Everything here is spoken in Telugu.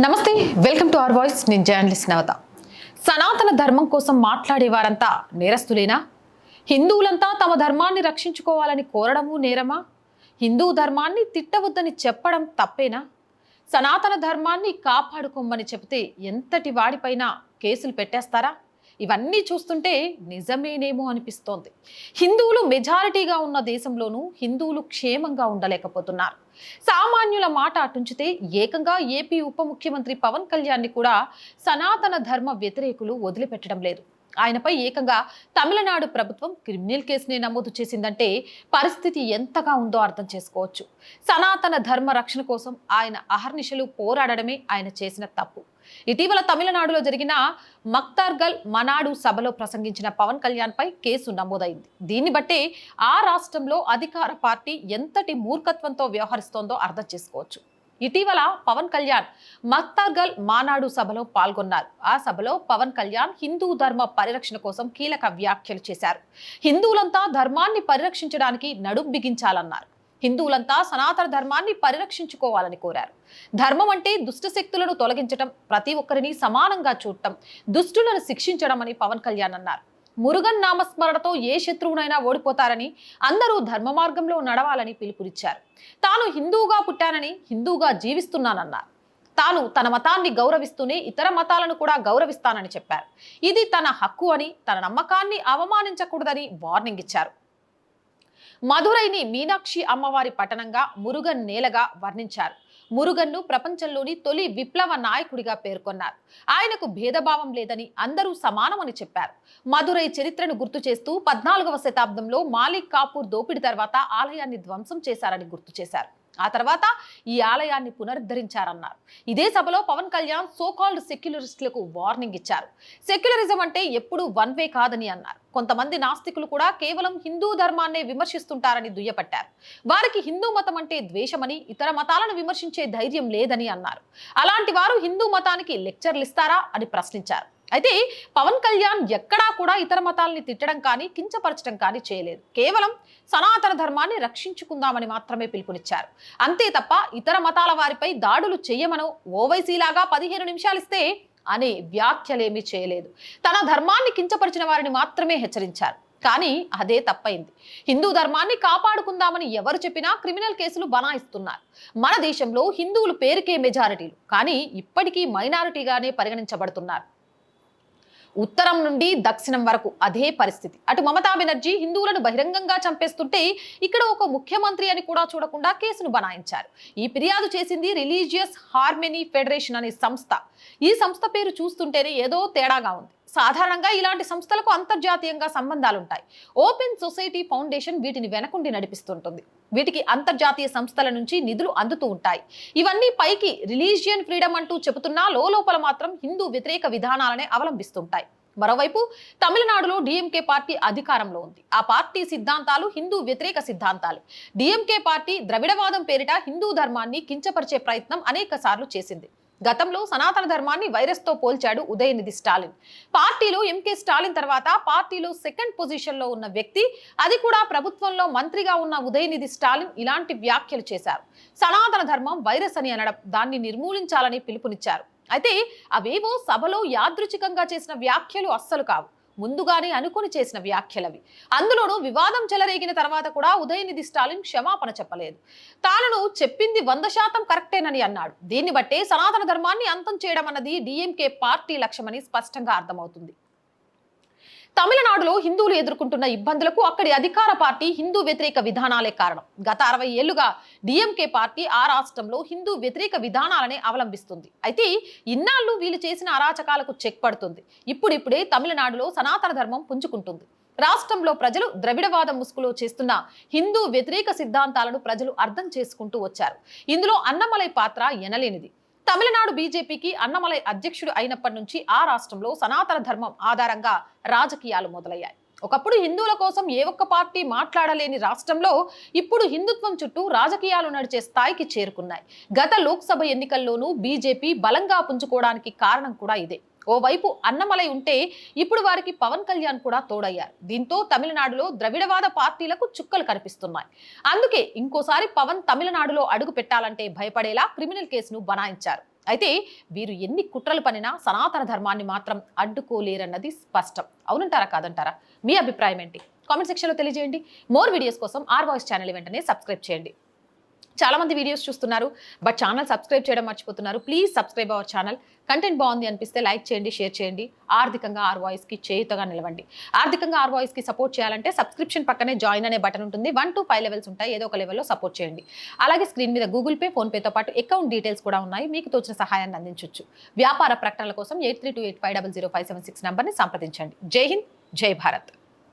నమస్తే వెల్కమ్ టు అవర్ వాయిస్. నేను జర్నలిస్ట్ నవత. సనాతన ధర్మం కోసం మాట్లాడే వారంతా నేరస్తులేనా? హిందువులంతా తమ ధర్మాన్ని రక్షించుకోవాలని కోరడము నేరమా? హిందూ ధర్మాన్ని తిట్టవద్దని చెప్పడం తప్పేనా? సనాతన ధర్మాన్ని కాపాడుకోమని చెబితే ఎంతటి వాడిపైన కేసులు పెట్టేస్తారా? ఇవన్నీ చూస్తుంటే నిజమేనేమో అనిపిస్తోంది. హిందువులు మెజారిటీగా ఉన్న దేశంలోనూ హిందువులు క్షేమంగా ఉండలేకపోతున్నారు. సామాన్యుల మాట అటుంచితే ఏకంగా ఏపీ ఉప ముఖ్యమంత్రి పవన్ కళ్యాణ్ని కూడా సనాతన ధర్మ వ్యతిరేకులు వదిలిపెట్టడం లేదు. ఆయనపై ఏకంగా తమిళనాడు ప్రభుత్వం క్రిమినల్ కేసుని నమోదు చేసిందంటే పరిస్థితి ఎంతగా ఉందో అర్థం చేసుకోవచ్చు. సనాతన ధర్మ రక్షణ కోసం ఆయన అహర్నిశలు పోరాడడమే ఆయన చేసిన తప్పు. ఇటీవల తమిళనాడులో జరిగిన మక్తార్గల్ మనాడు సభలో ప్రసంగించిన పవన్ కళ్యాణ్ పై కేసు నమోదైంది. దీన్ని బట్టే ఆ రాష్ట్రంలో అధికార పార్టీ ఎంతటి మూర్ఖత్వంతో వ్యవహరిస్తోందో అర్థం చేసుకోవచ్చు. ఇటీవల పవన్ కళ్యాణ్ మక్తార్గల్ మానాడు సభలో పాల్గొన్నారు. ఆ సభలో పవన్ కళ్యాణ్ హిందూ ధర్మ పరిరక్షణ కోసం కీలక వ్యాఖ్యలు చేశారు. హిందువులంతా ధర్మాన్ని పరిరక్షించడానికి నడుం బిగించాలన్నారు. హిందువులంతా సనాతన ధర్మాన్ని పరిరక్షించుకోవాలని కోరారు. ధర్మం అంటే దుష్ట శక్తులను తొలగించటం ప్రతి ఒక్కరిని సమానంగా చూడటం దుష్టులను శిక్షించడం అని పవన్ కళ్యాణ్ అన్నారు. మురుగన్ నామస్మరణతో ఏ శత్రువునైనా ఓడిపోతారని అందరూ ధర్మ మార్గంలో నడవాలని పిలుపునిచ్చారు. తాను హిందువుగా పుట్టానని హిందువుగా జీవిస్తున్నానన్నారు. తాను తన మతాన్ని గౌరవిస్తూనే ఇతర మతాలను కూడా గౌరవిస్తానని చెప్పారు. ఇది తన హక్కు అని తన నమ్మకాన్ని అవమానించకూడదని వార్నింగ్ ఇచ్చారు. మధురైని మీనాక్షి అమ్మవారి పట్టణంగా మురుగన్ నేలగా వర్ణించారు. మురుగన్ను ప్రపంచంలోని తొలి విప్లవ నాయకుడిగా పేర్కొన్నారు. ఆయనకు భేదభావం లేదని అందరూ సమానమని చెప్పారు. మధురై చరిత్రను గుర్తు చేస్తూ పద్నాలుగవ శతాబ్దంలో మాలిక్ కాపూర్ దోపిడీ తర్వాత ఆలయాన్ని ధ్వంసం చేశారని గుర్తు చేశారు. ఆ తర్వాత ఈ ఆలయాన్ని పునరుద్ధరించారన్నారు. ఇదే సభలో పవన్ కళ్యాణ్ సోకాల్డ్ సెక్యులరిస్టులకు వార్నింగ్ ఇచ్చారు. సెక్యులరిజం అంటే ఎప్పుడూ వన్ వే కాదని అన్నారు. కొంతమంది నాస్తికులు కూడా కేవలం హిందూ ధర్మాన్నే విమర్శిస్తుంటారని దుయ్యపట్టారు. వారికి హిందూ మతం అంటే ద్వేషమని ఇతర మతాలను విమర్శించే ధైర్యం లేదని అన్నారు. అలాంటి వారు హిందూ మతానికి లెక్చర్లు ఇస్తారా అని ప్రశ్నించారు. అయితే పవన్ కళ్యాణ్ ఎక్కడా కూడా ఇతర మతాలని తిట్టడం కానీ కించపరచడం కానీ చేయలేదు. కేవలం సనాతన ధర్మాన్ని రక్షించుకుందామని మాత్రమే పిలుపునిచ్చారు. అంతే తప్ప ఇతర మతాల వారిపై దాడులు చేయమను ఓవైసీలాగా పదిహేను నిమిషాలు ఇస్తే అనే వ్యాఖ్యలేమీ చేయలేదు. తన ధర్మాన్ని కించపరిచిన వారిని మాత్రమే హెచ్చరించారు. కానీ అదే తప్పైంది. హిందూ ధర్మాన్ని కాపాడుకుందామని ఎవరు చెప్పినా క్రిమినల్ కేసులు బనాయిస్తున్నారు. మన దేశంలో హిందువులు పేరుకే మెజారిటీలు. కానీ ఇప్పటికీ మైనారిటీగానే పరిగణించబడుతున్నారు. ఉత్తరం నుండి దక్షిణం వరకు అదే పరిస్థితి. అటు మమతా బెనర్జీ హిందువులను బహిరంగంగా చంపేస్తుంటే ఇక్కడ ఒక ముఖ్యమంత్రి అని కూడా చూడకుండా కేసును బనాయించారు. ఈ ఫిర్యాదు చేసింది రిలీజియస్ హార్మెనీ ఫెడరేషన్ అనే సంస్థ. ఈ సంస్థ పేరు చూస్తుంటేనే ఏదో తేడాగా ఉంది. సాధారణంగా ఇలాంటి సంస్థలకు అంతర్జాతీయంగా సంబంధాలు ఉంటాయి ఓపెన్ సొసైటీ ఫౌండేషన్ వీటిని వెనకుండి నడిపిస్తుంటుంది. వీటికి అంతర్జాతీయ సంస్థల నుంచి నిధులు అందుతూ ఉంటాయి. ఇవన్నీ పైకి రిలీజియన్ ఫ్రీడమ్ అంటూ చెబుతున్నా లోపల మాత్రం హిందూ వ్యతిరేక విధానాలనే అవలంబిస్తుంటాయి. మరోవైపు తమిళనాడులో డిఎంకే పార్టీ అధికారంలో ఉంది. ఆ పార్టీ సిద్ధాంతాలు హిందూ వ్యతిరేక సిద్ధాంతాలు. డిఎంకే పార్టీ ద్రవిడవాదం పేరిట హిందూ ధర్మాన్ని కించపరిచే ప్రయత్నం అనేక చేసింది. గతంలో సనాతన ధర్మాన్ని వైరస్తో పోల్చాడు ఉదయనిధి స్టాలిన్. పార్టీలో ఎంకే స్టాలిన్ తర్వాత పార్టీలో సెకండ్ పొజిషన్లో ఉన్న వ్యక్తి అది కూడా ప్రభుత్వంలో మంత్రిగా ఉన్న ఉదయనిధి స్టాలిన్ ఇలాంటి వ్యాఖ్యలు చేశారు. సనాతన ధర్మం వైరస్ అని అనడం దాన్ని నిర్మూలించాలని పిలుపునిచ్చారు. అయితే అవేవో సభలో యాదృచ్ఛికంగా చేసిన వ్యాఖ్యలు అస్సలు కావు. ముందుగానే అనుకుని చేసిన వ్యాఖ్యలవి. అందులోనూ వివాదం చెలరేగిన తర్వాత కూడా ఉదయనిధి స్టాలిన్ క్షమాపణ చెప్పలేదు. తాను చెప్పింది వంద శాతం కరెక్టేనని అన్నాడు. దీన్ని బట్టే సనాతన ధర్మాన్ని అంతం చేయడం అన్నది డిఎంకే పార్టీ లక్ష్యమని స్పష్టంగా అర్థమవుతుంది. తమిళనాడులో హిందువులు ఎదుర్కొంటున్న ఇబ్బందులకు అక్కడి అధికార పార్టీ హిందూ వ్యతిరేక విధానాలే కారణం. గత అరవై ఏళ్ళుగా డిఎంకే పార్టీ ఆ రాష్ట్రంలో హిందూ వ్యతిరేక విధానాలనే అవలంబిస్తుంది. అయితే ఇన్నాళ్ళు వీళ్ళు చేసిన అరాచకాలకు చెక్ పడుతుంది. ఇప్పుడిప్పుడే తమిళనాడులో సనాతన ధర్మం పుంజుకుంటుంది. రాష్ట్రంలో ప్రజలు ద్రవిడవాద ముసుగులో చేస్తున్న హిందూ వ్యతిరేక సిద్ధాంతాలను ప్రజలు అర్థం చేసుకుంటూ వచ్చారు. ఇందులో అన్నమలై పాత్ర ఎనలేనిది. తమిళనాడు బీజేపీకి అన్నమలై అధ్యక్షుడు అయినప్పటి నుంచి ఆ రాష్ట్రంలో సనాతన ధర్మం ఆధారంగా రాజకీయాలు మొదలయ్యాయి. ఒకప్పుడు హిందువుల కోసం ఏ ఒక్క పార్టీ మాట్లాడలేని రాష్ట్రంలో ఇప్పుడు హిందుత్వం చుట్టూ రాజకీయాలు నడిచే స్థాయికి చేరుకున్నాయి. గత లోక్సభ ఎన్నికల్లోనూ బీజేపీ బలంగా పుంజుకోవడానికి కారణం కూడా ఇదే. ఓవైపు అన్నమలై ఉంటే ఇప్పుడు వారికి పవన్ కళ్యాణ్ కూడా తోడయ్యారు. దీంతో తమిళనాడులో ద్రవిడవాద పార్టీలకు చుక్కలు కనిపిస్తున్నాయి. అందుకే ఇంకోసారి పవన్ తమిళనాడులో అడుగు పెట్టాలంటే భయపడేలా క్రిమినల్ కేసును బనాయించారు. అయితే వీరు ఎన్ని కుట్రలు పనినా సనాతన ధర్మాన్ని మాత్రం అడ్డుకోలేరన్నది స్పష్టం. అవునంటారా కాదంటారా? మీ అభిప్రాయం ఏంటి? కామెంట్ సెక్షన్లో తెలియజేయండి. మోర్ వీడియోస్ కోసం ఆర్ వాయిస్ ఛానల్ వెంటనే సబ్స్క్రైబ్ చేయండి. చాలామంది వీడియోస్ చూస్తున్నారు బట్ ఛానల్ సబ్స్క్రైబ్ చేయడం మర్చిపోతున్నారు. Please subscribe our channel content బాగుంది అనిపిస్తే లైక్ చేయండి షేర్ చేయండి. ఆర్థికంగా ఆర్ వాయిస్కి చేయుతగా నిలవండి. ఆర్థికంగా ఆర్ వాయిస్కి సపోర్ట్ చేయాలంటే సబ్స్క్రిప్షన్ పక్కనే జాయిన్ అనే బటన్ ఉంటుంది. వన్ టు ఫైవ్ లెవెల్స్ ఉంటాయి. ఏదో ఒక లెవెల్లో సపోర్ట్ చేయండి. అలాగే స్క్రీన్ మీద గూగుల్ పే ఫోన్పేతో పాటు అకౌంట్ డీటెయిల్స్ కూడా ఉన్నాయి. మీకు తోచిన సహాయాన్ని అందించవచ్చు వ్యాపార ప్రకటనల కోసం eight three two eight five double zero five seven six నెంబర్ని సంప్రదించండి. జై హింద్ జై భారత్.